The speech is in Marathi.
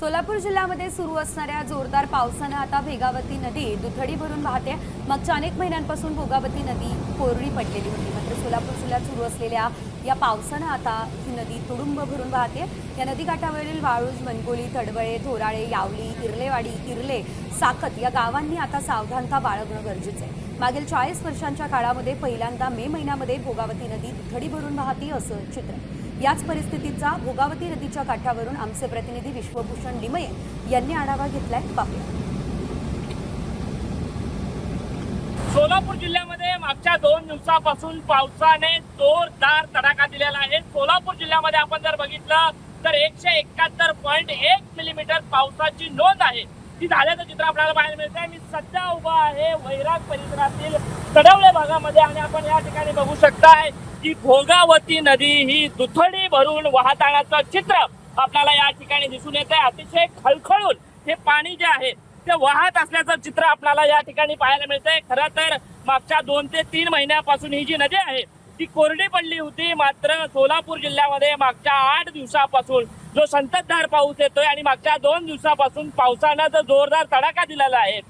सोलापूर जिल्ह्यामध्ये सुरू असणाऱ्या जोरदार पावसानं आता भेगावती नदी दुथडी भरून वाहते. मागच्या अनेक महिन्यांपासून भोगावती नदी कोरडी पडलेली होती. मात्र सोलापूर जिल्ह्यात सुरू असलेल्या या पावसानं आता ही नदी तुडुंब भरून वाहते. या नदीकाठावरील वाळूज मनगोली तडवळे धोराळे यावली इर्लेवाडी इर्ले साकत या गावांनी आता सावधानता बाळगणं गरजेचं आहे. मागील चाळीस वर्षांच्या काळामध्ये पहिल्यांदा मे महिन्यामध्ये भोगावती नदी दुथडी भरून वाहते असं चित्र याच परिस्थितीचा भोगावती नदीच्या काठावरून आमचे प्रतिनिधी विश्वभूषण लिमये यांनी आढावा घेतलाय. पाहूया. सोलापूर जिल्ह्यामध्ये मागच्या दोन दिवसापासून पावसाने जोरदार तडाखा दिलेला आहे. सोलापूर जिल्ह्यामध्ये आपण जर बघितलं तर एकशे एकाहत्तर पॉईंट एक मिलीमीटर पावसाची नोंद आहे. ती झाल्याचं चित्र आपल्याला पाहायला मिळतंय. मी सध्या उभा आहे वैराग परिसरातील चढवल्या भागामध्ये आणि आपण या ठिकाणी बघू शकताय. की भोगावती नदी ही दुथडी भरून वाहतानाचं चित्र आपल्याला या ठिकाणी दिसून येत आहे अतिशय खळखळून हे पाणी जे आहे ते वाहत असल्याचं चित्र आपल्याला या ठिकाणी पाहायला मिळतंय. खरं तर मागच्या दोन ते तीन महिन्यापासून ही जी नदी आहे ती कोरडी पडली होती. मात्र सोलापूर जिल्ह्यामध्ये मागच्या आठ दिवसापासून जो संततधार पाऊस येतोय आणि मागच्या दोन दिवसापासून पावसानं जो जोरदार तडाखा दिलेला आहे